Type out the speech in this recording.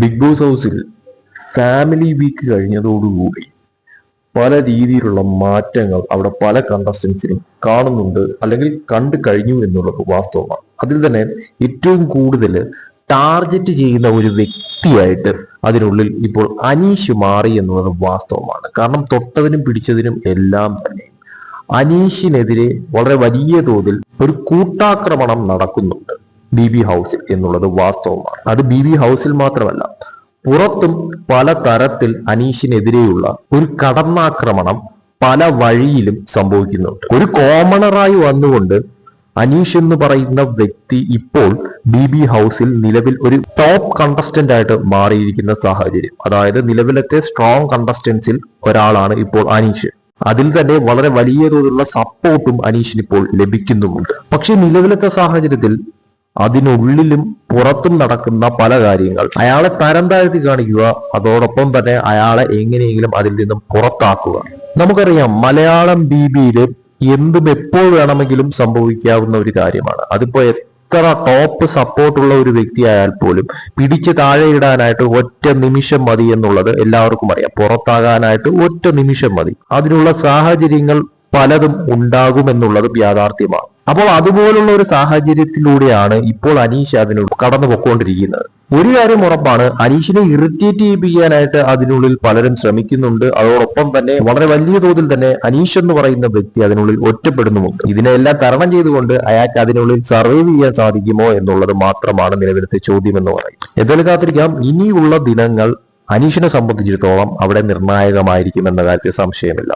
Big boss ഹൗസിൽ family week കഴിഞ്ഞതോടുകൂടി പല രീതിയിലുള്ള മാറ്റങ്ങൾ അവിടെ പല കണ്ടസ്റ്റൻസിനും കാണുന്നുണ്ട് അല്ലെങ്കിൽ കണ്ടു കഴിഞ്ഞു എന്നുള്ളത് വാസ്തവമാണ്. അതിൽ തന്നെ ഏറ്റവും കൂടുതൽ ടാർജറ്റ് ചെയ്യുന്ന ഒരു വ്യക്തിയായിട്ട് അതിനുള്ളിൽ ഇപ്പോൾ അനീഷ് മാറി എന്നുള്ളത് വാസ്തവമാണ്. കാരണം തൊട്ടതിനും പിടിച്ചതിനും എല്ലാം തന്നെ അനീഷിനെതിരെ വളരെ വലിയ തോതിൽ ഒരു കൂട്ടാക്രമണം നടക്കുന്നുണ്ട്. ബി ബി ഹൗസിൽ എന്നുള്ളത് വാസ്തവമാണ്. അത് ബി ബി ഹൗസിൽ മാത്രമല്ല പുറത്തും പല തരത്തിൽ അനീഷിനെതിരെയുള്ള ഒരു കടന്നാക്രമണം പല വഴിയിലും സംഭവിക്കുന്നുണ്ട്. ഒരു കോമണറായി വന്നുകൊണ്ട് അനീഷ് എന്ന് പറയുന്ന വ്യക്തി ഇപ്പോൾ ബി ബി ഹൗസിൽ നിലവിൽ ഒരു ടോപ്പ് കണ്ടസ്റ്റന്റ് ആയിട്ട് മാറിയിരിക്കുന്ന സാഹചര്യം. അതായത് നിലവിലത്തെ സ്ട്രോങ് കണ്ടസ്റ്റൻസിൽ ഒരാളാണ് ഇപ്പോൾ അനീഷ്. അതിൽ തന്നെ വളരെ വലിയ തോതിലുള്ള സപ്പോർട്ടും അനീഷിന് ഇപ്പോൾ ലഭിക്കുന്നുമുണ്ട്. പക്ഷെ നിലവിലത്തെ സാഹചര്യത്തിൽ അതിനുള്ളിലും പുറത്തും നടക്കുന്ന പല കാര്യങ്ങൾ. അയാളെ തരം താഴ്ത്തി കാണിക്കുക അതോടൊപ്പം തന്നെ അയാളെ എങ്ങനെയെങ്കിലും അതിൽ നിന്നും പുറത്താക്കുക. നമുക്കറിയാം മലയാളം ബി ബിയിൽ എന്തും എപ്പോൾ വേണമെങ്കിലും സംഭവിക്കാവുന്ന ഒരു കാര്യമാണ്. അതിപ്പോ എത്ര ടോപ്പ് സപ്പോർട്ടുള്ള ഒരു വ്യക്തിയായാൽ പോലും പിടിച്ച് താഴെ ഇടാനായിട്ട് ഒറ്റ നിമിഷം മതി എന്നുള്ളത് എല്ലാവർക്കും അറിയാം. പുറത്താകാനായിട്ട് ഒറ്റ നിമിഷം മതി. അതിനുള്ള സാഹചര്യങ്ങൾ പലതും ഉണ്ടാകുമെന്നുള്ളതും യാഥാർത്ഥ്യമാണ്. അപ്പോൾ അതുപോലുള്ള ഒരു സാഹചര്യത്തിലൂടെയാണ് ഇപ്പോൾ അനീഷ് അതിന് കടന്നു പൊക്കോണ്ടിരിക്കുന്നത്. ഒരു കാര്യം ഉറപ്പാണ് അനീഷിനെ ഇറിറ്റേറ്റ് ചെയ്യിപ്പിക്കാനായിട്ട് അതിനുള്ളിൽ പലരും ശ്രമിക്കുന്നുണ്ട്. അതോടൊപ്പം തന്നെ വളരെ വലിയ തോതിൽ തന്നെ അനീഷ് എന്ന് പറയുന്ന വ്യക്തി അതിനുള്ളിൽ ഒറ്റപ്പെടുന്നുമുണ്ട്. ഇതിനെല്ലാം തരണം ചെയ്തുകൊണ്ട് അയാൾക്ക് അതിനുള്ളിൽ സർവൈവ് ചെയ്യാൻ സാധിക്കുമോ എന്നുള്ളത് മാത്രമാണ് നിലവിലത്തെ ചോദ്യം എന്ന് പറയും എന്തായാലും കാത്തിരിക്കാം. ഇനിയുള്ള ദിനങ്ങൾ അനീഷിനെ സംബന്ധിച്ചിടത്തോളം അവിടെ നിർണായകമായിരിക്കും എന്ന കാര്യത്തിൽ സംശയമില്ല.